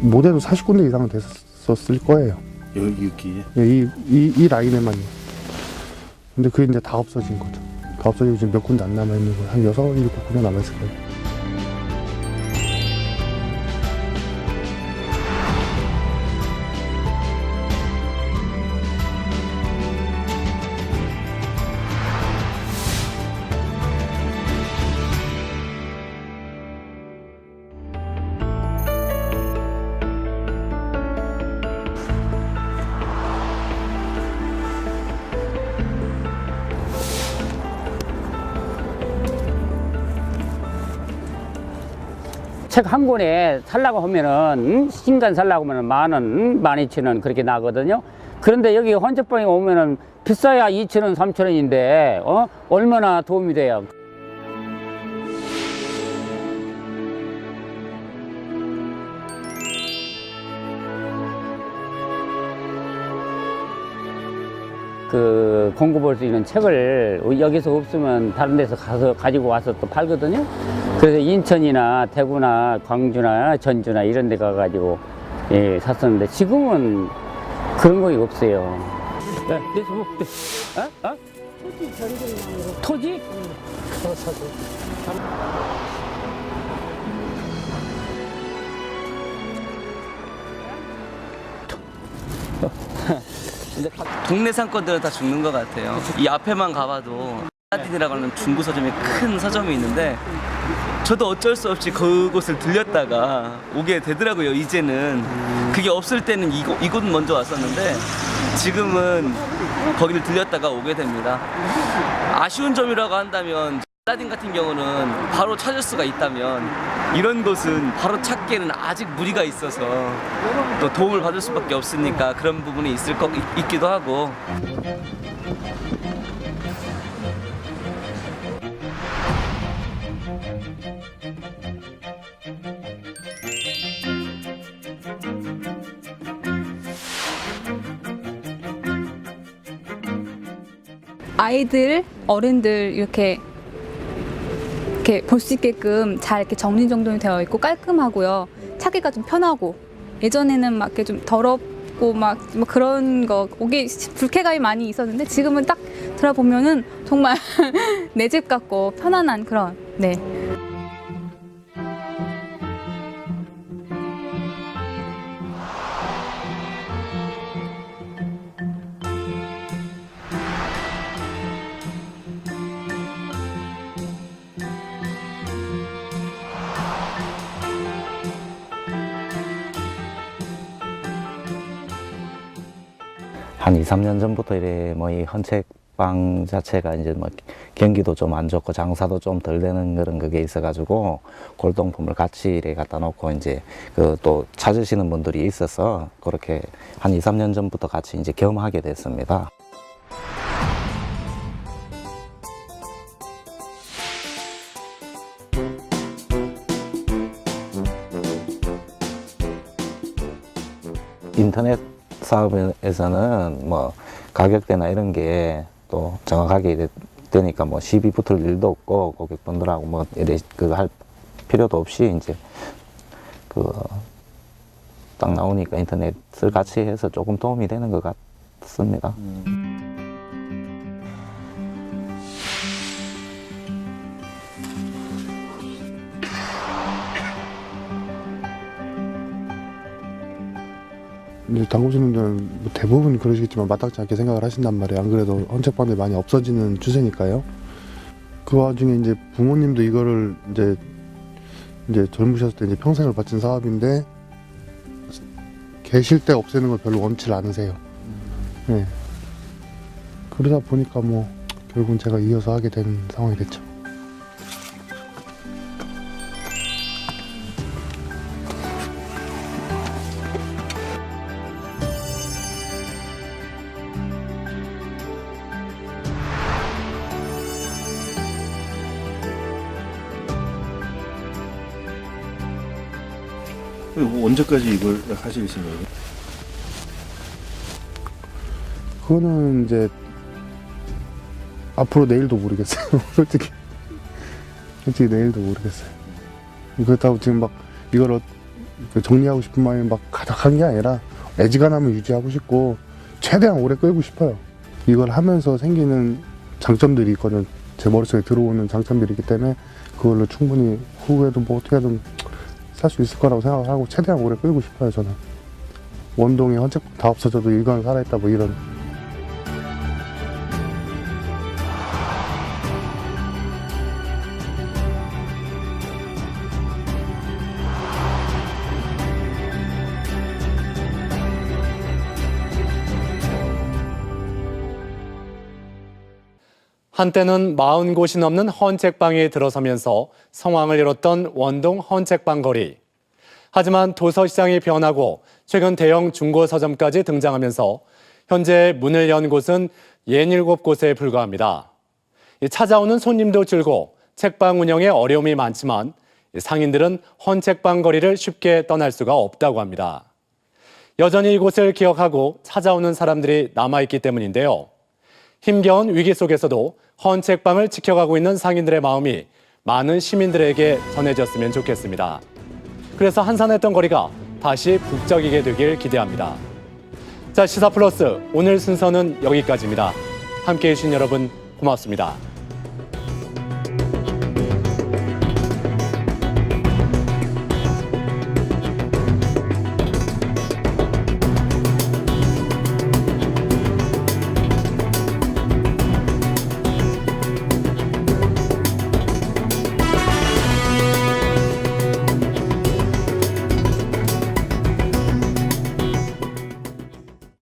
못해도 40군데 이상은 됐었을 거예요. 여기 여기에 예, 이, 이, 이 라인에만요. 근데 그게 이제 다 없어진 거죠. 다 없어지고 지금 몇 군데 안 남아있는 거예요. 한 여섯, 일곱 군데 남아있을 거예요. 책 한 권에 살라고 하면은 음, 신간 살라고 하면은 만 원, 음, 만 이천 원 그렇게 나거든요. 그런데 여기 헌책방에 오면은 비싸야 이천 원, 삼천 원인데 어 얼마나 도움이 돼요. 그 공급할 수 있는 책을 여기서 없으면 다른 데서 가서 가지고 와서 또 팔거든요. 그래서 인천이나 대구나 광주나 전주나 이런 데 가가지고 예, 샀었는데 지금은 그런 거 없어요. 네, 네, 뭐, 네. 어? 어? 토지 전쟁망으로 토지? 서서도 동네 상권들은 다 죽는 것 같아요. 이 앞에만 가봐도 사딘이라고 하는 중고 서점이 큰 서점이 있는데 저도 어쩔 수 없이 그곳을 들렸다가 오게 되더라고요. 이제는 그게 없을 때는 이곳, 이곳 먼저 왔었는데 지금은 거기를 들렸다가 오게 됩니다. 아쉬운 점이라고 한다면 사딘 같은 경우는 바로 찾을 수가 있다면 이런 곳은 바로 찾기에는 아직 무리가 있어서 또 도움을 받을 수밖에 없으니까 그런 부분이 있을 것 있- 있기도 하고 아이들, 어른들 이렇게 이렇게 볼 수 있게끔 잘 이렇게 정리정돈이 되어 있고 깔끔하고요. 찾기가 좀 편하고 예전에는 막 이렇게 좀 더럽고 막, 뭐 그런 거 오게 불쾌감이 많이 있었는데 지금은 딱 들어보면은 정말 내 집 같고 편안한 그런 네. 3년 전부터 이래 뭐 이 헌책방 자체가 이제 뭐 경기도 좀 안 좋고 장사도 좀 덜 되는 그런 그게 있어가지고 골동품을 같이 이래 갖다 놓고 이제 그 또 찾으시는 분들이 있어서 그렇게 한 2, 3년 전부터 같이 이제 겸하게 됐습니다. 인터넷 사업에서는 뭐 가격대나 이런 게 또 정확하게 되니까 뭐 시비 붙을 일도 없고 고객분들하고 뭐 이래 그거 할 필요도 없이 이제 그 딱 나오니까 인터넷을 같이 해서 조금 도움이 되는 것 같습니다. 이제 당구주님들은 뭐 대부분 그러시겠지만 마땅치 않게 생각을 하신단 말이에요. 안 그래도 헌책방들이 많이 없어지는 추세니까요. 그 와중에 이제 부모님도 이거를 이제 이제 젊으셨을 때 이제 평생을 바친 사업인데 계실 때 없애는 걸 별로 원치 않으세요. 네. 그러다 보니까 뭐 결국은 제가 이어서 하게 된 상황이 됐죠. 언제까지 이걸 하실 생각이에요? 그거는 이제 앞으로 내일도 모르겠어요. 솔직히 솔직히 내일도 모르겠어요. 그렇다고 지금 막 이걸 어- 그 정리하고 싶은 마음이 막 가득한 게 아니라 애지간하면 유지하고 싶고 최대한 오래 끌고 싶어요. 이걸 하면서 생기는 장점들이 있거든. 제 머릿속에 들어오는 장점들이 있기 때문에 그걸로 충분히 후에도 뭐 어떻게든 살수 있을 거라고 생각을 하고 최대한 오래 끌고 싶어요 저는. 원동에 헌책 다 없어져도 일관 살아있다 뭐 이런 한때는 40곳이 넘는 헌책방에 들어서면서 성황을 이뤘던 원동 헌책방 거리. 하지만 도서시장이 변하고 최근 대형 중고 서점까지 등장하면서 현재 문을 연 곳은 67곳에 불과합니다. 이 찾아오는 손님도 줄고 책방 운영에 어려움이 많지만 이 상인들은 헌책방 거리를 쉽게 떠날 수가 없다고 합니다. 여전히 이곳을 기억하고 찾아오는 사람들이 남아있기 때문인데요. 힘겨운 위기 속에서도 헌책방을 지켜가고 있는 상인들의 마음이 많은 시민들에게 전해졌으면 좋겠습니다. 그래서 한산했던 거리가 다시 북적이게 되길 기대합니다. 자, 시사 플러스 오늘 순서는 여기까지입니다. 함께 해주신 여러분 고맙습니다.